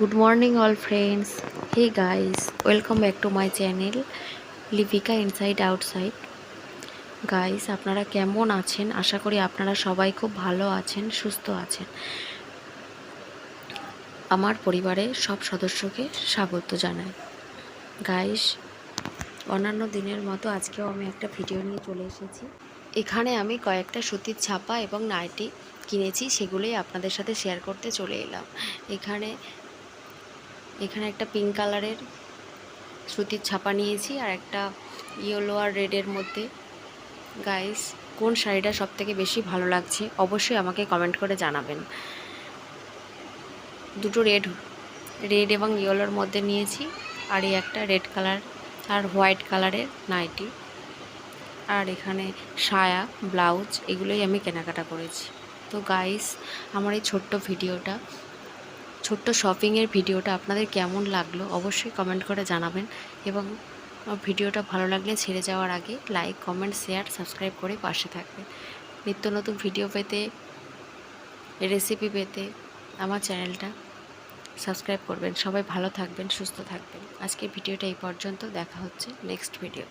good morning all friends hey guys. Welcome back to my channel Lipika inside outside guys আপনারা কেমন আছেন? আশা করি আপনারা সবাই খুব ভালো আছেন, সুস্থ আছেন। আমার পরিবারের সব সদস্যকে স্বাগত জানাই। গাইস অন্যান্য দিনের মতো আজকেও আমি একটা ভিডিও নিয়ে চলে এসেছি। এখানে আমি কয়েকটা সুতির ছাপা এবং নাইটি কিনেছি, সেগুলোই আপনাদের সাথে শেয়ার করতে চলে এলাম। এখানে এখানে একটা পিঙ্ক কালারের সুতির ছাপা নিয়েছি আর একটা ইয়েলো আর রেডের মধ্যে। গাইস কোন শাড়িটা সব থেকে বেশি ভালো লাগছে অবশ্যই আমাকে কমেন্ট করে জানাবেন। দুটো রেড রেড এবং ইয়েলোর মধ্যে নিয়েছি আর এই একটা রেড কালার আর হোয়াইট কালারের নাইটি আর এখানে সায়া, ব্লাউজ এগুলোই আমি কেনাকাটা করেছি। তো গাইস আমার এই ছোট্ট ভিডিওটা ছোট্ট শপিংয়ের ভিডিওটা আপনাদের কেমন লাগল অবশ্যই কমেন্ট করে জানাবেন এবং ভিডিওটা ভালো লাগলে ছেড়ে যাওয়ার আগে লাইক কমেন্ট শেয়ার সাবস্ক্রাইব করে পাশে থাকবেন। নিত্য নতুন ভিডিও পেতে রেসিপি পেতে আমার চ্যানেলটা সাবস্ক্রাইব করবেন। সবাই ভালো থাকবেন, সুস্থ থাকবেন। আজকের ভিডিওটা এই পর্যন্ত। দেখা হচ্ছে নেক্সট ভিডিও